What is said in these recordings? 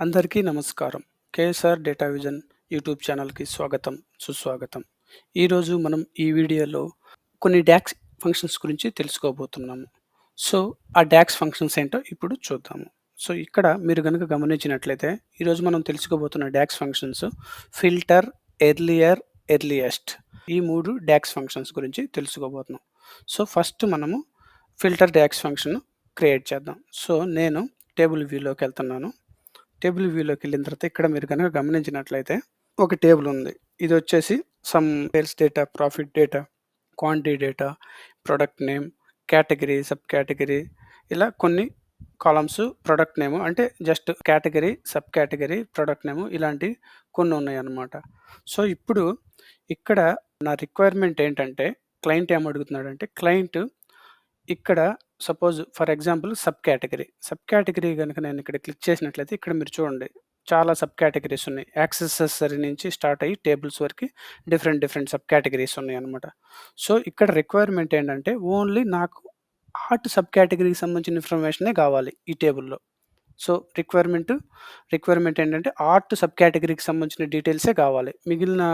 అందరికీ నమస్కారం. KSR data vision YouTube ఛానల్‌కి స్వాగతం, సుస్వాగతం. ఈరోజు మనం ఈ వీడియోలో కొన్ని డ్యాక్స్ ఫంక్షన్స్ గురించి తెలుసుకోబోతున్నాము. సో, ఆ డ్యాక్స్ ఫంక్షన్స్ ఏంటో ఇప్పుడు చూద్దాము. సో, ఇక్కడ మీరు కనుక గమనించినట్లయితే ఈరోజు మనం తెలుసుకోబోతున్న DAX functions filter, earlier, earliest ఈ మూడు డ్యాక్స్ ఫంక్షన్స్ గురించి తెలుసుకోబోతున్నాం. సో, ఫస్ట్ మనము ఫిల్టర్ డ్యాక్స్ ఫంక్షన్ క్రియేట్ చేద్దాం. సో, నేను టేబుల్ వ్యూలోకి వెళ్తున్నాను టేబుల్ వ్యూలోకి వెళ్ళిన తర్వాత ఇక్కడ మీరు కనుక గమనించినట్లయితే ఒక టేబుల్ ఉంది. ఇది వచ్చేసి sum sales data, profit data, quantity data, product name, category sub category ఇలా కొన్ని కాలమ్స్ ప్రొడక్ట్ నేమ్ అంటే just category sub category product name ఇలాంటివి కొన్ని ఉన్నాయన్నమాట. సో, ఇప్పుడు ఇక్కడ నా రిక్వైర్మెంట్ ఏంటంటే క్లయింట్ ఏమడుగుతున్నాడంటే క్లయింట్ ఇక్కడ suppose for example sub category sub category కనుక నేను ఇక్కడ క్లిక్ చేసినట్లయితే ఇక్కడ మీరు చూడండి చాలా సబ్ కేటగిరీస్ ఉన్నాయి. యాక్సెసరీ నుంచి స్టార్ట్ అయ్యి టేబుల్స్ వరకు డిఫరెంట్ డిఫరెంట్ సబ్ క్యాటగరీస్ ఉన్నాయి అనమాట సో, ఇక్కడ రిక్వైర్మెంట్ ఏంటంటే ఓన్లీ నాకు ఆర్ట్ సబ్ కేటగిరీకి సంబంధించిన ఇన్ఫర్మేషనే కావాలి ఈ టేబుల్‌లో. సో, రిక్వైర్మెంట్ రిక్వైర్మెంట్ ఏంటంటే ఆర్ట్ సబ్ కేటగిరీకి సంబంధించిన డీటెయిల్సే కావాలి. మిగిలిన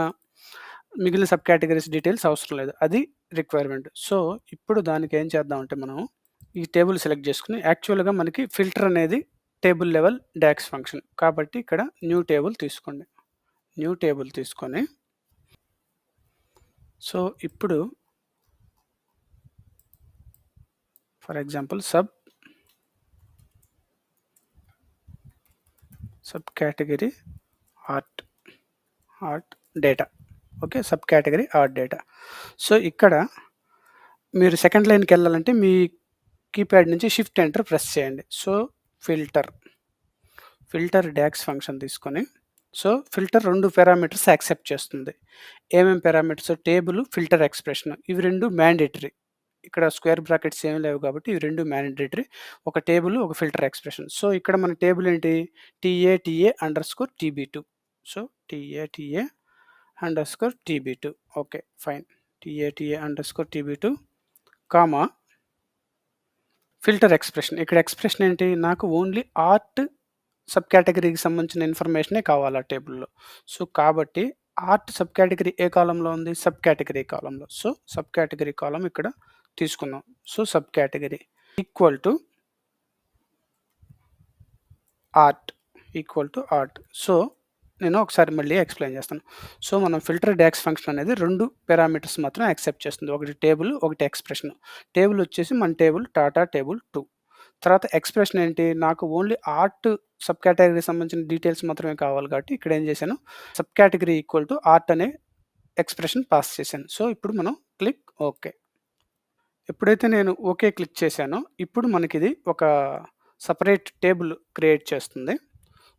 మిగిలిన సబ్ కేటగిరీస్ డీటెయిల్స్ అవసరం లేదు. అది రిక్వైర్మెంట్. సో, ఇప్పుడు దానికి ఏం చేద్దామంటే మనం ఈ టేబుల్ సెలెక్ట్ చేసుకుని యాక్చువల్‌గా మనకి ఫిల్టర్ అనేది టేబుల్ లెవెల్ డాక్స్ ఫంక్షన్. కాబట్టి ఇక్కడ న్యూ టేబుల్ తీసుకోండి. న్యూ టేబుల్ తీసుకొని సో, ఇప్పుడు for example sub sub category art. Art data. Okay. Sub category art data. So, ఇక్కడ మీరు సెకండ్ లైన్కి వెళ్ళాలంటే మీ కీప్యాడ్ నుంచి షిఫ్ట్ ఎంటర్ ప్రెస్ చేయండి. So, filter. Filter DAX function తీసుకొని సో, ఫిల్టర్ రెండు పారామీటర్స్ యాక్సెప్ట్ చేస్తుంది. ఏమేమి పారామీటర్స్ టేబుల్, ఫిల్టర్ ఎక్స్‌ప్రెషన్ ఇవి రెండు మ్యాండేటరీ. ఇక్కడ స్క్వేర్ బ్రాకెట్స్ ఏమి లేవు కాబట్టి ఇవి రెండు మ్యాండేటరీ. ఒక టేబుల్, ఒక ఫిల్టర్ ఎక్స్‌ప్రెషన్. సో, ఇక్కడ మన టేబుల్ ఏంటి TATA underscore TB2. So, TATA underscore TB2 okay. Fine. TATA underscore TB2 comma filter expression. ఇక్కడ ఎక్స్‌ప్రెషన్ ఏంటి నాకు ఓన్లీ ఆర్ట్ సబ్ కేటగిరీకి సంబంధించిన ఇన్ఫర్మేషనే కావాలి ఆ టేబుల్‌లో. సో, కాబట్టి ఆర్ట్ సబ్ కేటగిరీ ఏ కాలంలో ఉంది? సబ్ కేటగిరీ కాలంలో సో, సబ్ కేటగిరీ కాలం ఇక్కడ తీసుకున్నాం. So, sub category equal to art. Equal to art. So, నేను ఒకసారి మళ్ళీ ఎక్స్‌ప్లెయిన్ చేస్తాను. సో, మనం ఫిల్టర్ డాక్స్ ఫంక్షన్ అనేది రెండు పారామీటర్స్ మాత్రం యాక్సెప్ట్ చేస్తుంది. ఒకటి టేబుల్, ఒకటి ఎక్స్‌ప్రెషన్. టేబుల్ వచ్చేసి మన టేబుల్ టాటా టేబుల్ టూ తర్వాత ఎక్స్‌ప్రెషన్ ఏంటి నాకు ఓన్లీ ఆర్ట్ సబ్ కేటగరీకి సంబంధించిన డీటెయిల్స్ మాత్రమే కావాలి కాబట్టి ఇక్కడ ఏం చేశాను sub category equal to art అనే ఎక్స్‌ప్రెషన్ పాస్ చేశాను. సో, ఇప్పుడు మనం క్లిక్ ఓకే. ఎప్పుడైతే నేను ఓకే క్లిక్ చేశానో ఇప్పుడు మనకిది ఒక సపరేట్ టేబుల్ క్రియేట్ చేస్తుంది.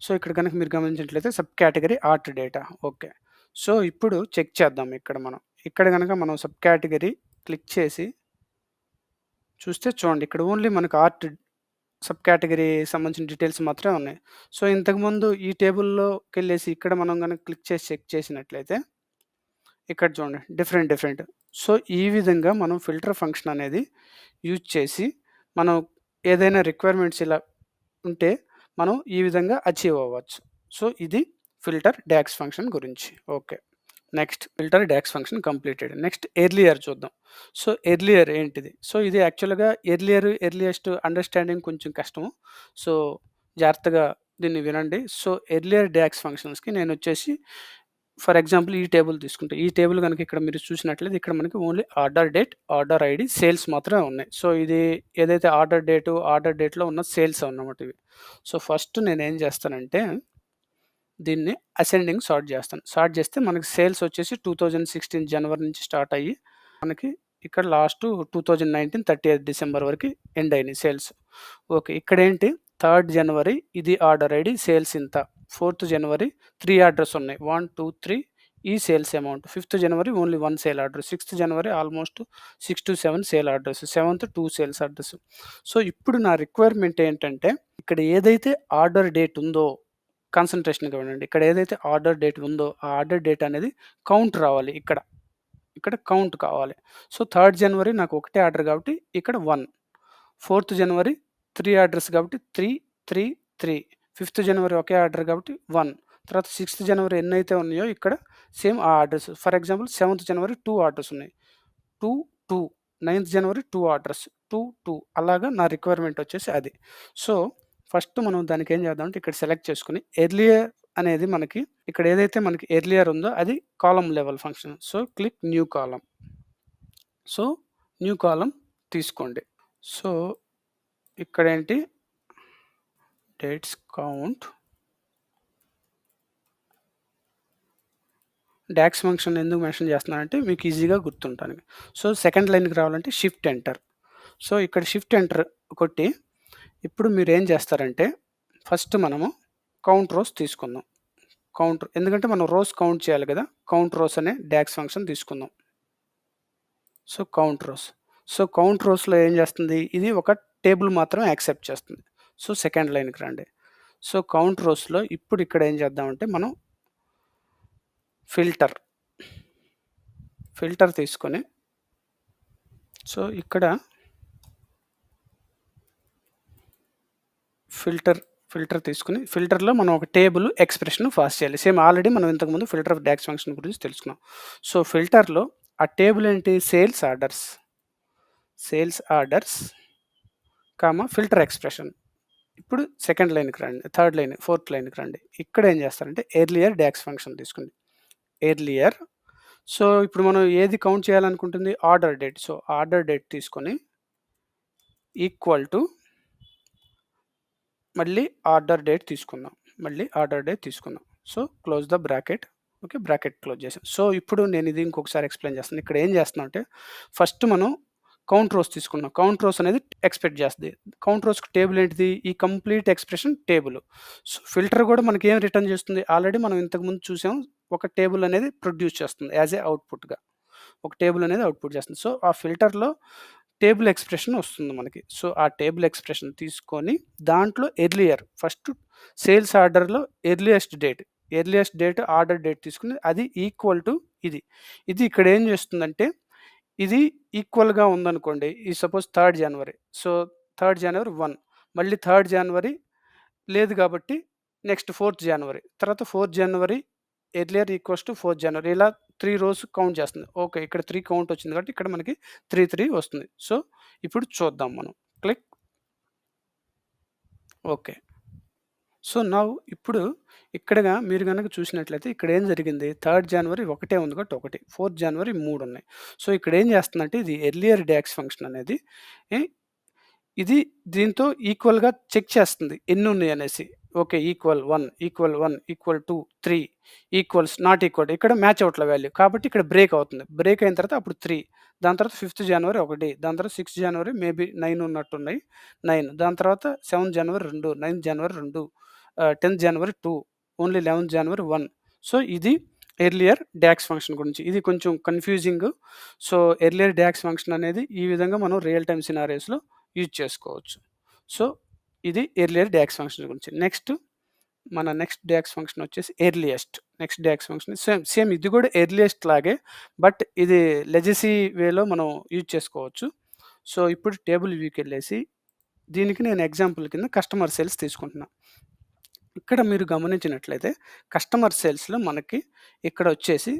సో, ఇక్కడ కనుక మీరు గమనించినట్లయితే sub category art data okay. So, ఇప్పుడు చెక్ చేద్దాం ఇక్కడ మనం. ఇక్కడ కనుక మనం సబ్ కేటగిరీ క్లిక్ చేసి చూస్తే చూడండి ఇక్కడ ఓన్లీ మనకు ఆర్ట్ సబ్ కేటగిరీ సంబంధించిన డీటెయిల్స్ మాత్రమే ఉన్నాయి. సో, ఇంతకుముందు ఈ టేబుల్‌లోకెళ్ళేసి ఇక్కడ మనం కనుక క్లిక్ చేసి చెక్ చేసినట్లయితే ఇక్కడ చూడండి డిఫరెంట్ డిఫరెంట్. సో, ఈ విధంగా మనం ఫిల్టర్ ఫంక్షన్ అనేది యూజ్ చేసి మనం ఏదైనా రిక్వైర్మెంట్స్ ఇలా ఉంటే మనం ఈ విధంగా అచీవ్ అవ్వచ్చు. సో, ఇది ఫిల్టర్ డ్యాక్స్ ఫంక్షన్ గురించి. Okay. Next filter DAX function completed. Next earlier చూద్దాం. సో, ఎర్లియర్ ఏంటిది? సో, ఇది యాక్చువల్‌గా ఎర్లియర్, ఎర్లియస్ట్ అండర్‌స్టాండింగ్ కొంచెం కష్టము. సో, జాగ్రత్తగా దీన్ని వినండి. సో, ఎర్లియర్ డ్యాక్స్ ఫంక్షన్స్‌కి నేను వచ్చేసి ఫర్ ఎగ్జాంపుల్ ఈ టేబుల్ తీసుకుంటే ఈ టేబుల్ కనుక ఇక్కడ మీరు చూసినట్లయితే ఇక్కడ మనకి only order date, order ID sales మాత్రమే ఉన్నాయి. సో, ఇది ఏదైతే ఆర్డర్ డేటు, ఆర్డర్ డేట్‌లో ఉన్న సేల్స్ అన్నమాట ఇవి. సో, ఫస్ట్ నేను ఏం చేస్తానంటే దీన్ని అసెండింగ్ సార్ట్ చేస్తాను. సార్ట్ చేస్తే మనకి సేల్స్ వచ్చేసి 2016 జనవరి నుంచి స్టార్ట్ అయ్యి మనకి ఇక్కడ లాస్ట్ 2019 30థ్ డిసెంబర్ వరకు ఎండ్ అయినాయి సేల్స్. ఓకే. ఇక్కడేంటి థర్డ్ జనవరి ఇది ఆర్డర్ ఐడి సేల్స్ ఇంత. ఫోర్త్ జనవరి త్రీ ఆర్డర్స్ ఉన్నాయి. 1, 2, 3 ఈ సేల్స్ అమౌంట్. ఫిఫ్త్ జనవరి only one sale order. Sixth జనవరి ఆల్మోస్ట్ 6-7 సేల్ ఆర్డర్స్. 7థ్ 2 సేల్స్ ఆర్డర్స్. సో, ఇప్పుడు నా రిక్వైర్మెంట్ ఏంటంటే ఇక్కడ ఏదైతే ఆర్డర్ డేట్ ఉందో కాన్సంట్రేషన్‌గా వినండి. ఇక్కడ ఏదైతే ఆర్డర్ డేట్ ఉందో ఆ ఆర్డర్ డేట్ అనేది కౌంట్ రావాలి ఇక్కడ. ఇక్కడ కౌంట్ కావాలి. సో, థర్డ్ జనవరి నాకు ఒకటే ఆర్డర్ కాబట్టి ఇక్కడ 1. 4థ్ జనవరి త్రీ ఆర్డర్స్ కాబట్టి 3, 3, 3. ఫిఫ్త్ జనవరి ఒకే ఆర్డర్ కాబట్టి వన్. తర్వాత సిక్స్త్ జనవరి ఎన్నైతే ఉన్నాయో ఇక్కడ సేమ్ ఆ orders. For example seventh January two orders ఉన్నాయి. Two two. నైన్త్ జనవరి టూ ఆర్డర్స్. Two two. అలాగా నా రిక్వైర్మెంట్ వచ్చేసి అది. సో ఫస్ట్ మనం దానికి ఏం చేద్దాం అంటే ఇక్కడ సెలెక్ట్ చేసుకుని ఎర్లియర్ అనేది మనకి ఇక్కడ ఏదైతే మనకి ఎర్లియర్ ఉందో అది column level function. So click new column so new column తీసుకోండి. సో ఇక్కడ ఏంటి డేట్స్ కౌంట్. డాక్స్ ఫంక్షన్ ఎందుకు మెన్షన్ చేస్తున్నానంటే మీకు ఈజీగా గుర్తుంటానికి. సో సెకండ్ లైన్కి రావాలంటే షిఫ్ట్ ఎంటర్. సో ఇక్కడ షిఫ్ట్ ఎంటర్ కొట్టి ఇప్పుడు మీరు ఏం చేస్తారంటే ఫస్ట్ మనము కౌంట్ రోస్ తీసుకుందాం. కౌంట్ ఎందుకంటే మనం రోస్ కౌంట్ చేయాలి కదా కౌంట్ రోస్ అనే డాక్స్ ఫంక్షన్ తీసుకుందాం. So count rows. So count రోస్లో ఏం చేస్తుంది? ఇది ఒక టేబుల్ మాత్రం యాక్సెప్ట్ చేస్తుంది. సో సెకండ్ లైన్కి రండి. సో కౌంట్ రోస్లో ఇప్పుడు ఇక్కడ ఏం చేద్దామంటే మనం ఫిల్టర్ ఫిల్టర్ తీసుకొని సో ఇక్కడ ఫిల్టర్ ఫిల్టర్ తీసుకుని ఫిల్టర్లో మనం ఒక టేబుల్ ఎక్స్ప్రెషన్ ఫాస్ట్ చేయాలి. సేమ్ ఆల్రెడీ మనం ఇంతకుముందు ఫిల్టర్ ఆఫ్ డాక్స్ ఫంక్షన్ గురించి తెలుసుకున్నాం. సో ఫిల్టర్లో ఆ టేబుల్ ఏంటి? Sales orders sales orders comma filter expression. ఇప్పుడు సెకండ్ లైన్కి రండి థర్డ్ లైన్ ఫోర్త్ లైన్కి రండి. ఇక్కడ ఏం చేస్తారంటే ఎర్లియర్ డ్యాక్స్ ఫంక్షన్ తీసుకోండి ఎర్లియర్ సో ఇప్పుడు మనం ఏది count చేయాలనుకుంటుంది? Order date. So order date తీసుకొని ఈక్వల్ టు మళ్ళీ ఆర్డర్ డేట్ తీసుకుందాం. మళ్ళీ ఆర్డర్ డేట్ తీసుకుందాం. So close the bracket. Okay bracket close చేసాం. సో ఇప్పుడు నేను ఇది ఇంకొకసారి ఎక్స్ప్లెయిన్ చేస్తాను. ఇక్కడ ఏం చేస్తున్నాం అంటే ఫస్ట్ మనం కౌంట్ రోస్ తీసుకున్నాం. కౌంట్ రోస్ అనేది ఎక్స్పెక్ట్ చేస్తుంది. కౌంట్ రోస్కి టేబుల్ ఏంటిది? ఈ complete expression table. So filter కూడా మనకి ఏం రిటర్న్ చేస్తుంది? ఆల్రెడీ మనం ఇంతకుముందు చూసాం ఒక టేబుల్ అనేది ప్రొడ్యూస్ చేస్తుంది యాజ్ ఏ అవుట్పుట్గా. ఒక టేబుల్ అనేది అవుట్పుట్ చేస్తుంది. సో ఆ ఫిల్టర్లో టేబుల్ ఎక్స్ప్రెషన్ వస్తుంది మనకి. సో ఆ టేబుల్ ఎక్స్ప్రెషన్ తీసుకొని దాంట్లో ఎర్లియర్ ఫస్ట్ సేల్స్ ఆర్డర్లో earliest date. Earliest date order date తీసుకుని అది ఈక్వల్ టు ఇది. ఇది ఇక్కడ ఏం చేస్తుందంటే ఇది ఈక్వల్గా ఉందనుకోండి ఈ suppose third January so third January one మళ్ళీ థర్డ్ జనవరి లేదు కాబట్టి నెక్స్ట్ ఫోర్త్ జనవరి తర్వాత fourth January earlier equals to fourth January ఇలా త్రీ రోజు కౌంట్ చేస్తుంది. ఓకే ఇక్కడ త్రీ కౌంట్ వచ్చింది కాబట్టి ఇక్కడ మనకి త్రీ త్రీ వస్తుంది. సో ఇప్పుడు చూద్దాం మనం. క్లిక్ ఓకే సో నా ఇప్పుడు ఇక్కడగా మీరు కనుక చూసినట్లయితే ఇక్కడ ఏం జరిగింది? థర్డ్ జనవరి ఒకటే ఉంది కాబట్టి ఒకటి. ఫోర్త్ జనవరి మూడు ఉన్నాయి. సో ఇక్కడ ఏం చేస్తుందంటే ఇది ఎర్లియర్ డాక్స్ ఫంక్షన్ అనేది. ఏ, ఇది దీంతో ఈక్వల్గా చెక్ చేస్తుంది ఎన్ని ఉన్నాయి అనేసి. Okay equal one equal one equal two three equals not equal. ఇక్కడ మ్యాచ్ అవుట్ల వాల్యూ. కాబట్టి ఇక్కడ బ్రేక్ అవుతుంది. బ్రేక్ అయిన తర్వాత అప్పుడు త్రీ. దాని తర్వాత ఫిఫ్త్ జనవరి ఒకటి. దాని తర్వాత సిక్స్త్ జనవరి మేబీ నైన్ ఉన్నట్టున్నాయి. నైన్. దాని తర్వాత సెవెంత్ జనవరి రెండు. నైన్త్ జనవరి రెండు. టెన్త్ జనవరి టూ ఓన్లీ లెవెన్త్ జనవరి వన్. సో ఇది ఎర్లియర్ డ్యాక్స్ ఫంక్షన్ గురించి. ఇది కొంచెం confusing so earlier DAX function అనేది ఈ విధంగా మనం రియల్ టైమ్ సినారియోస్లో యూజ్ చేసుకోవచ్చు. సో ఇది ఎర్లియర్ డ్యాక్స్ ఫంక్షన్ గురించి. నెక్స్ట్ మన నెక్స్ట్ డ్యాక్స్ ఫంక్షన్ వచ్చేసి earliest next DAX function same same ఇది కూడా ఎర్లియస్ట్ లాగే బట్ ఇది లెజసీ వేలో మనం యూజ్ చేసుకోవచ్చు. సో ఇప్పుడు టేబుల్ వ్యూకి వెళ్ళేసి దీనికి నేను ఎగ్జాంపుల్ కింద కస్టమర్ సేల్స్ తీసుకుంటున్నాను ఇక్కడ మీరు గమనించినట్లయితే కస్టమర్ సేల్స్లో మనకి ఇక్కడ వచ్చేసి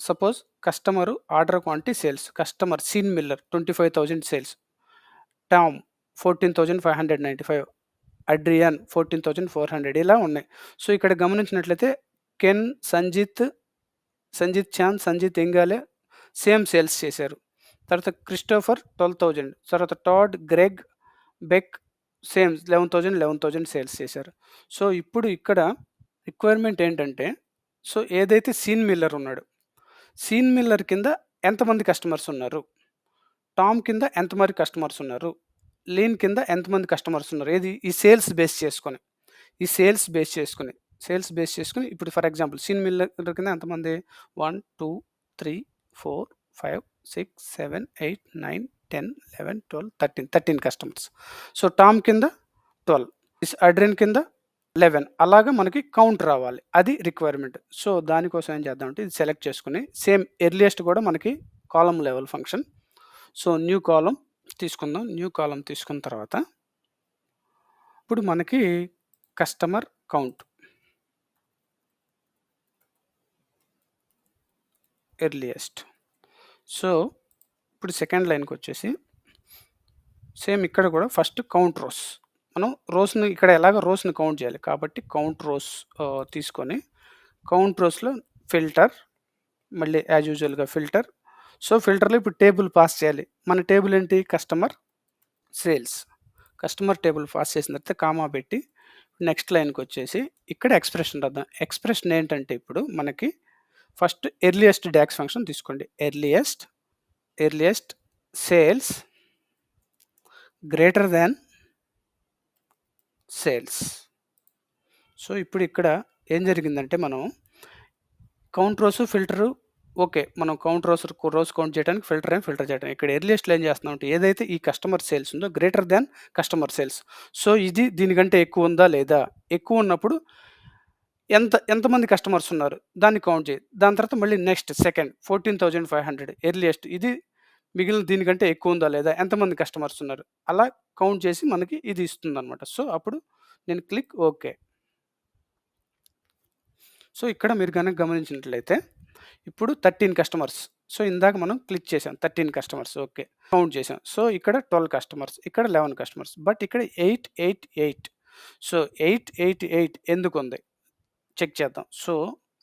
suppose customer order quantity sales customer Sean Miller twenty five thousand sales Tom fourteen thousand five hundred ninety five Adrian fourteen thousand four hundred ఇలా ఉన్నాయి. సో ఇక్కడ గమనించినట్లయితే కెన్ సంజిత్ సంజిత్ చాంద్ సంజిత్ ఎంగాలే సేమ్ సేల్స్ చేశారు. తర్వాత క్రిస్టోఫర్ ట్వెల్వ్ థౌజండ్ తర్వాత Todd Greg Beck same eleven thousand eleven thousand sales చేశారు. So ఇప్పుడు ఇక్కడ రిక్వైర్మెంట్ ఏంటంటే సో ఏదైతే సీన్ మిల్లర్ ఉన్నాడు సీన్ మిల్లర్ కింద ఎంతమంది కస్టమర్స్ ఉన్నారు? టామ్ కింద ఎంతమంది కస్టమర్స్ ఉన్నారు? లీన్ కింద ఎంతమంది కస్టమర్స్ ఉన్నారు? ఏది? ఈ సేల్స్ బేస్ చేసుకొని. ఈ సేల్స్ బేస్ చేసుకుని. సేల్స్ బేస్ చేసుకుని ఇప్పుడు ఫర్ ఎగ్జాంపుల్ సీన్ మిల్లర్ కింద ఎంతమంది? One two three four five six seven eight nine ten eleven twelve thirteen thirteen customers. So Tom కింద ట్వెల్వ్ ఇస్ అడ్రిన్ కింద లెవెన్. అలాగా మనకి కౌంట్ రావాలి. అది రిక్వైర్మెంట్. సో దానికోసం ఏం చేద్దామంటే ఇది సెలెక్ట్ చేసుకుని సేమ్ ఎర్లియస్ట్ కూడా మనకి column level function. So new column తీసుకుందాం. న్యూ కాలం తీసుకున్న తర్వాత ఇప్పుడు మనకి కస్టమర్ కౌంట్. ఎర్లియస్ట్. సో, ఇప్పుడు సెకండ్ లైన్కి వచ్చేసి సేమ్ ఇక్కడ కూడా ఫస్ట్ కౌంట్ రోస్. మనం రోస్‌ని ఇక్కడ ఎలాగ రోస్‌ని కౌంట్ చేయాలి. కాబట్టి కౌంట్ రోస్ తీసుకొని కౌంట్ రోస్‌లో ఫిల్టర్ మళ్ళీ యాజ్ యూజువల్‌గా ఫిల్టర్. సో, ఫిల్టర్‌లో ఇప్పుడు టేబుల్ పాస్ చేయాలి. మన టేబుల్ ఏంటి? Customer sales. Customer table pass చేసిన తర్వాత కామా పెట్టి నెక్స్ట్ లైన్‌కొచ్చేసి ఇక్కడ ఎక్స్‌ప్రెషన్ రాద్దాం. ఎక్స్‌ప్రెషన్ ఏంటంటే ఇప్పుడు మనకి ఫస్ట్ ఎర్లియస్ట్ డ్యాక్స్ ఫంక్షన్ తీసుకోండి. Earliest, earliest sales greater than sales. So, ఇప్పుడు ఇక్కడ ఏం జరిగిందంటే మనం కౌంట్ రోస్, ఫిల్టరు ఓకే. మనం కౌంట్ రోస్ రోజు కౌంట్ చేయడానికి ఫిల్టర్ ఏం ఫిల్టర్ చేయడం. ఇక్కడ ఎర్లియస్ట్‌లో ఏం చేస్తున్నామంటే ఏదైతే ఈ కస్టమర్ సేల్స్ ఉందో greater than customer sales. So, ఇది దీనికంటే ఎక్కువ ఉందా? లేదా? ఎక్కువ ఉన్నప్పుడు ఎంత ఎంతమంది కస్టమర్స్ ఉన్నారు? దాన్ని కౌంట్ చేయి. దాని తర్వాత మళ్ళీ నెక్స్ట్ సెకండ్ 14,500 ఎర్లియస్ట్ ఇది మిగిలిన దీనికంటే ఎక్కువ ఉందా? లేదా? ఎంతమంది కస్టమర్స్ ఉన్నారు? అలా కౌంట్ చేసి మనకి ఇది ఇస్తుందనమాట. సో, అప్పుడు నేను క్లిక్ ఓకే. సో, ఇక్కడ మీరు కనుక గమనించినట్లయితే ఇప్పుడు 13 కస్టమర్స్. సో, ఇందాక మనం క్లిక్ చేసాం. 13 కస్టమర్స్ ఓకే. కౌంట్ చేసాం. సో, ఇక్కడ 12 కస్టమర్స్. ఇక్కడ 11 కస్టమర్స్. బట్ ఇక్కడ 8, 8, 8 సో, ఎయిట్ ఎయిట్ ఎయిట్ ఎందుకు ఉంది చెక్ చేద్దాం. సో,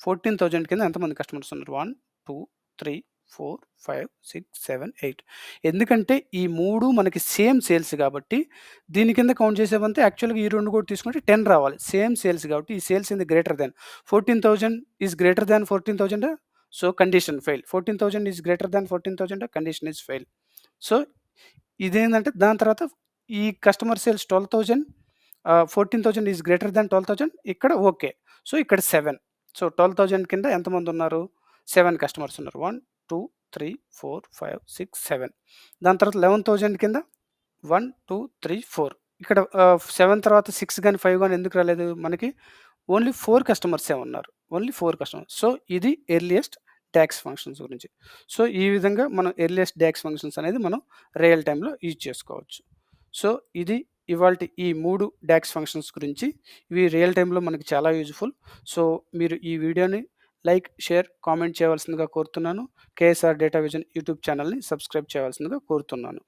14,000 కింద ఎంతమంది కస్టమర్స్ ఉన్నారు? 1, 2, 3, 4, 5, 6, 7, 8 ఎందుకంటే ఈ మూడు మనకి సేమ్ సేల్స్ కాబట్టి దీని కింద కౌంట్ చేసేవంతే యాక్చువల్‌గా ఈ రెండు కూడా తీసుకుంటే 10 రావాలి. సేమ్ సేల్స్ కాబట్టి ఈ సేల్స్ ఏంది greater than 14,000 is greater than 14,000 so, condition fail. 14,000 is greater than 14,000 condition is fail. So, ఇదేంటంటే దాని తర్వాత ఈ customer sales 12,000 fourteen thousand is greater than 12,000 ఇక్కడ ఓకే. సో, ఇక్కడ సెవెన్ సో, 12,000 కింద ఎంతమంది ఉన్నారు? సెవెన్ కస్టమర్స్ ఉన్నారు. 1, 2, 3, 4, 5, 6, 7 దాని తర్వాత 11,000 కింద 1, 2, 3, 4 ఇక్కడ సెవెన్ తర్వాత సిక్స్ కానీ ఫైవ్ కానీ ఎందుకు రాలేదు? మనకి ఓన్లీ ఫోర్ కస్టమర్సే ఉన్నారు. Only four customers. సో, ఇది ఎర్లియస్ట్ ట్యాక్స్ ఫంక్షన్స్ గురించి. సో, ఈ విధంగా మనం ఎర్లియస్ట్ ట్యాక్స్ ఫంక్షన్స్ అనేది మనం రియల్ టైంలో యూజ్ చేసుకోవచ్చు. సో, ఇది ఇవాళ ఈ మూడు డాక్స్ ఫంక్షన్స్ గురించి. ఇవి రియల్ టైంలో మనకి చాలా యూజ్‌ఫుల్. సో, మీరు ఈ వీడియోని లైక్, షేర్, కామెంట్ చేయవలసిందిగా కోరుతున్నాను. కేఎస్ఆర్ డేటా విజన్ యూట్యూబ్ ఛానల్ని సబ్స్క్రైబ్ చేయవలసిందిగా కోరుతున్నాను.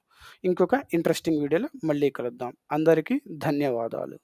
ఇంకొక ఇంట్రెస్టింగ్ వీడియోలో మళ్ళీ కలుద్దాం. అందరికీ ధన్యవాదాలు.